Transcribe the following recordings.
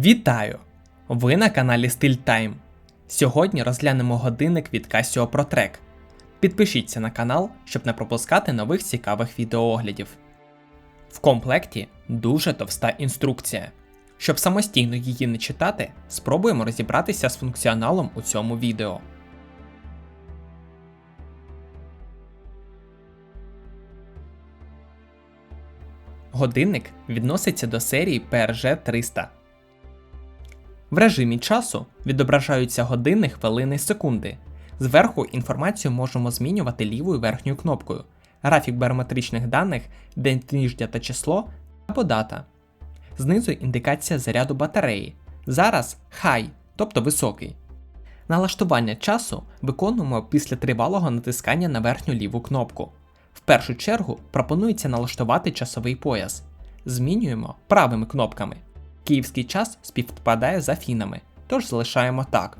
Вітаю! Ви на каналі Style Time. Сьогодні розглянемо годинник від Casio ProTrack. Підпишіться на канал, щоб не пропускати нових цікавих відеооглядів. В комплекті дуже товста інструкція. Щоб самостійно її не читати, спробуємо розібратися з функціоналом у цьому відео. Годинник відноситься до серії PRG 300. В режимі часу відображаються години, хвилини, секунди. Зверху інформацію можемо змінювати лівою верхньою кнопкою, графік барометричних даних, день тижня та число або дата. Знизу індикація заряду батареї. Зараз хай, тобто високий. Налаштування часу виконуємо після тривалого натискання на верхню ліву кнопку. В першу чергу пропонується налаштувати часовий пояс. Змінюємо правими кнопками. Київський час співпадає з Афінами, тож залишаємо так.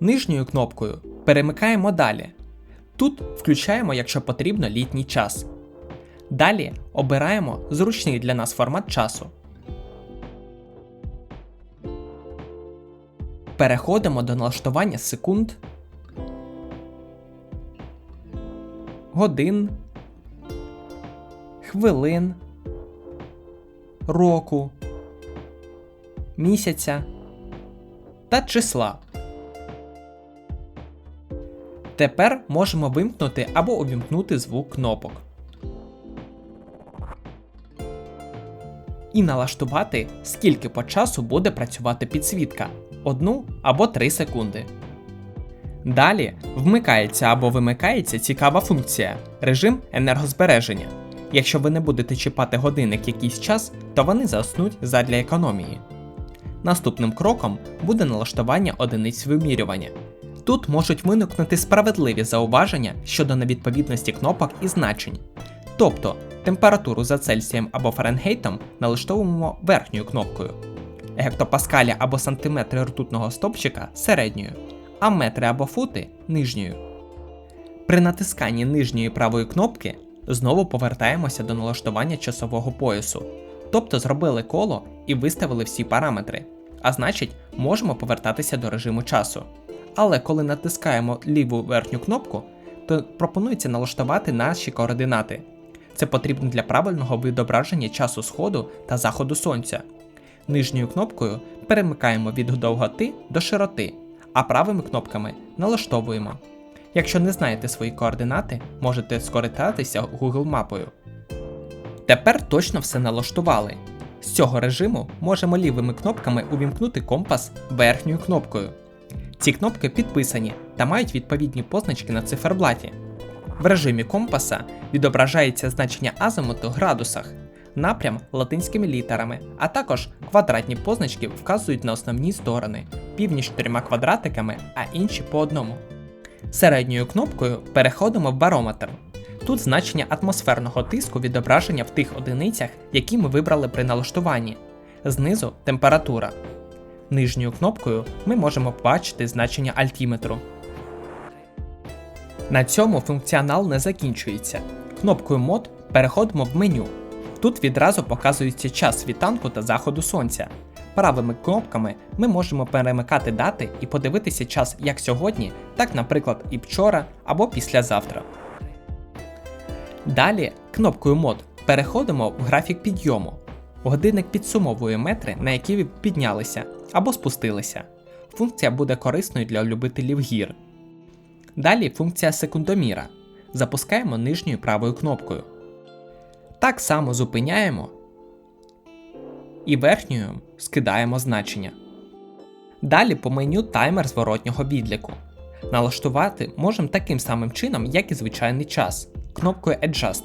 Нижньою кнопкою перемикаємо далі. Тут включаємо, якщо потрібно, літній час. Далі обираємо зручний для нас формат часу. Переходимо до налаштування секунд, годин, хвилин, року, місяця та числа. Тепер можемо вимкнути або увімкнути звук кнопок. І налаштувати, скільки по часу буде працювати підсвітка 1 або 3 секунди. Далі вмикається або вимикається цікава функція режим енергозбереження. Якщо ви не будете чіпати годинник якийсь час, то вони заснуть задля економії. Наступним кроком буде налаштування одиниць вимірювання. Тут можуть виникнути справедливі зауваження щодо невідповідності кнопок і значень. Тобто температуру за Цельсієм або Фаренгейтом налаштовуємо верхньою кнопкою, гектопаскалі або сантиметри ртутного стопчика середньою, а метри або фути нижньою. При натисканні нижньої правої кнопки знову повертаємося до налаштування часового поясу, тобто зробили коло і виставили всі параметри, а значить, можемо повертатися до режиму часу. Але коли натискаємо ліву верхню кнопку, то пропонується налаштувати наші координати. Це потрібно для правильного відображення часу сходу та заходу сонця. Нижньою кнопкою перемикаємо від довготи до широти, а правими кнопками налаштовуємо. Якщо не знаєте свої координати, можете скористатися Google мапою. Тепер точно все налаштували. З цього режиму можемо лівими кнопками увімкнути компас верхньою кнопкою. Ці кнопки підписані та мають відповідні позначки на циферблаті. В режимі компаса відображається значення азимуту в градусах, напрям латинськими літерами, а також квадратні позначки вказують на основні сторони, північ чотирма квадратиками, а інші по одному. Середньою кнопкою переходимо в барометр. Тут значення атмосферного тиску відображення в тих одиницях, які ми вибрали при налаштуванні. Знизу температура. Нижньою кнопкою ми можемо бачити значення альтіметру. На цьому функціонал не закінчується. Кнопкою мод переходимо в меню. Тут відразу показується час світанку та заходу сонця. Правими кнопками ми можемо перемикати дати і подивитися час як сьогодні, так, наприклад, і вчора або післязавтра. Далі кнопкою мод переходимо в графік підйому. Годинник підсумовує метри, на які ви піднялися або спустилися. Функція буде корисною для любителів гір. Далі функція секундоміра. Запускаємо нижньою правою кнопкою. Так само зупиняємо і верхньою скидаємо значення. Далі по меню таймер зворотнього відліку. Налаштувати можемо таким самим чином, як і звичайний час, кнопкою Adjust.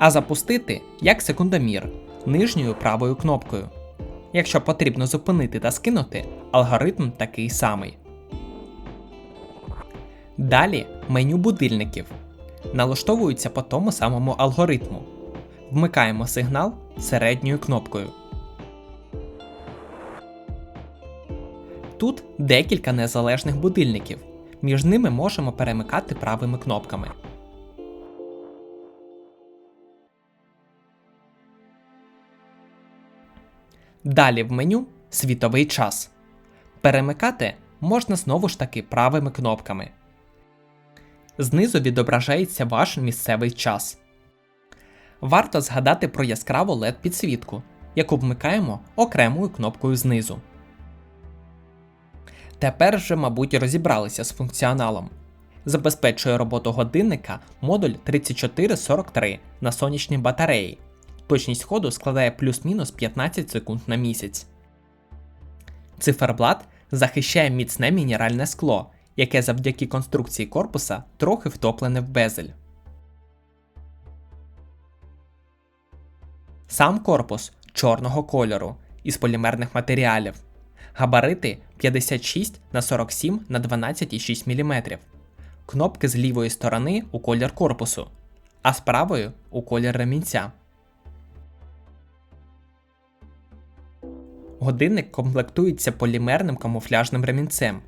А запустити як секундомір нижньою правою кнопкою. Якщо потрібно зупинити та скинути, алгоритм такий самий. Далі меню будильників налаштовуються по тому самому алгоритму. Вмикаємо сигнал середньою кнопкою. Тут декілька незалежних будильників. Між ними можемо перемикати правими кнопками. Далі в меню світовий час. Перемикати можна знову ж таки правими кнопками. Знизу відображається ваш місцевий час. Варто згадати про яскраву LED підсвітку, яку вмикаємо окремою кнопкою знизу. Тепер вже, мабуть, розібралися з функціоналом. Забезпечує роботу годинника модуль 3443 на сонячній батареї. Точність ходу складає плюс-мінус 15 секунд на місяць. Циферблат захищає міцне мінеральне скло, яке завдяки конструкції корпуса трохи втоплене в безель. Сам корпус чорного кольору із полімерних матеріалів. Габарити 56 на 47 на 12,6 мм. Кнопки з лівої сторони у колір корпусу, а з правої у колір ремінця. Годинник комплектується полімерним камуфляжним ремінцем.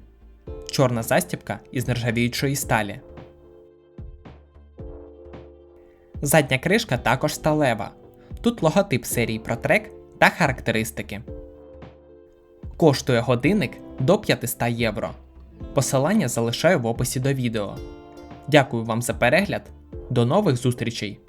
Чорна застібка із нержавіючої сталі. Задня кришка також сталева. Тут логотип серії ProTrack та характеристики. Коштує годинник до 500 євро. Посилання залишаю в описі до відео. Дякую вам за перегляд. До нових зустрічей!